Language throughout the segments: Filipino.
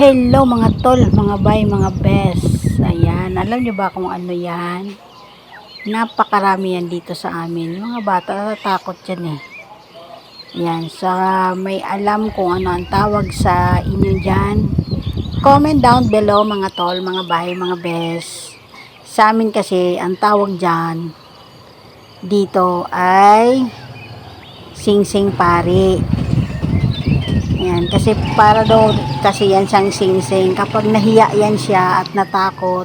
Hello mga tol, mga bay, mga best. Ayan, alam nyo ba kung ano yan? Napakarami yan dito sa amin. Mga bata, natatakot yan eh. Yan, sa may alam kung ano ang tawag sa inyo dyan. Comment down below mga tol, mga bay, mga best. Sa amin kasi, ang tawag dyan, dito ay sing-sing pari. Ayan, kasi para daw, kasi yan siyang sing-sing. Kapag nahiya yan siya at natakot,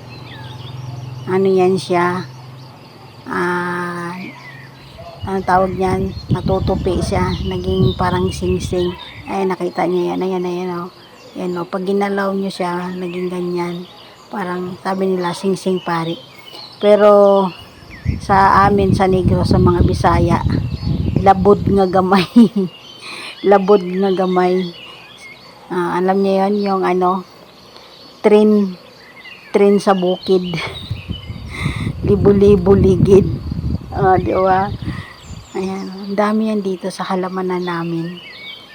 ano yan siya, ah, ano tawag niyan, natutupi siya, naging parang sing-sing. Ay, nakita niyo yan, ayan, ayan, oh. Yan, oh, pag ginalaw niyo siya, naging ganyan. Parang, sabi nila, sing-sing pari. Pero, sa amin, sa negro, sa mga Bisaya, labod nga gamay. labod nga gamay. Ah, alam niyo yon yung ano, train, train sa bukid. Libo-libo ligid. Ah, di ba? Ayan, dami yan dito sa halamanan namin.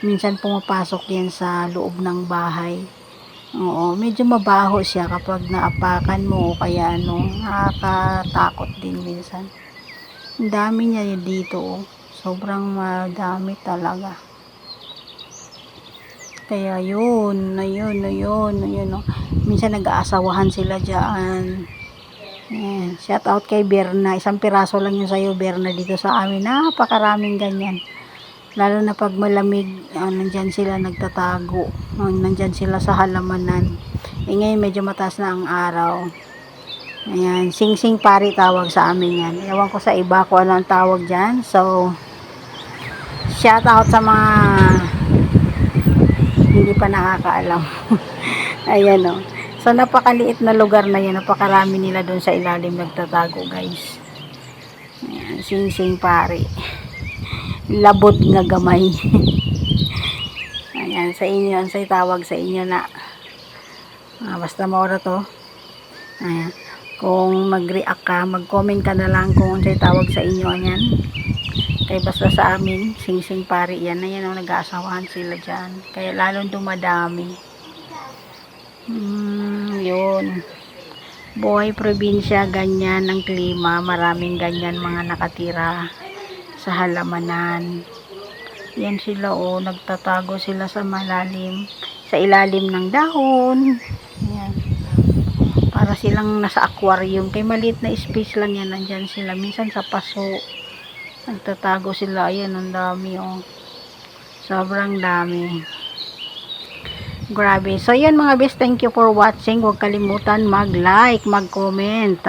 Minsan pumapasok yan sa loob ng bahay. Oo, medyo mabaho siya kapag naapakan mo o kaya ano, nakakatakot din minsan. Ang dami niya dito, oh. Sobrang madami talaga. Kaya yun, ayun, ayun, ayun, oh. Minsan nag-aasawahan sila dyan. Ayan, shout out kay Berna. Isang piraso lang yun sa'yo, Berna, dito sa amin. Napakaraming ganyan. Lalo na pag malamig, ah, nandyan sila nagtatago. Ah, nandyan sila sa halamanan. Eh ngayon medyo mataas na ang araw. Ayan, sing-sing pari tawag sa amin yan. Ewan ko sa iba kung ano ang tawag dyan. So, shout out sa mga hindi pa nakakaalam. Ayan o. So, napakaliit na lugar na yan. Napakarami nila doon sa ilalim nagtatago, guys. Ayan, sing-sing pari. Labot nga gamay. Ayan, sa inyo, say tawag sa inyo na. Ah, basta maura to. Ayan. Kung mag-react ka, mag-comment ka na lang kung ano tawag sa inyo. Ayan. Kaya basta sa amin, sing-sing pari yan. Ayan ang nag-aasawahan sila dyan. Kaya lalong dumadami. Hmm, yun. Buhay probinsya, ganyan ang klima. Maraming ganyan mga nakatira sa halamanan. Yan sila o, nagtatago sila sa malalim, sa ilalim ng dahon. Yan. Para silang nasa aquarium. Kay maliit na space lang yan, nandyan sila. Minsan sa paso, nagtatago sila. Ayan, ang dami o. Sobrang dami. Grabe. So, yan mga best. Thank you for watching. Huwag kalimutan mag-like, mag-comment.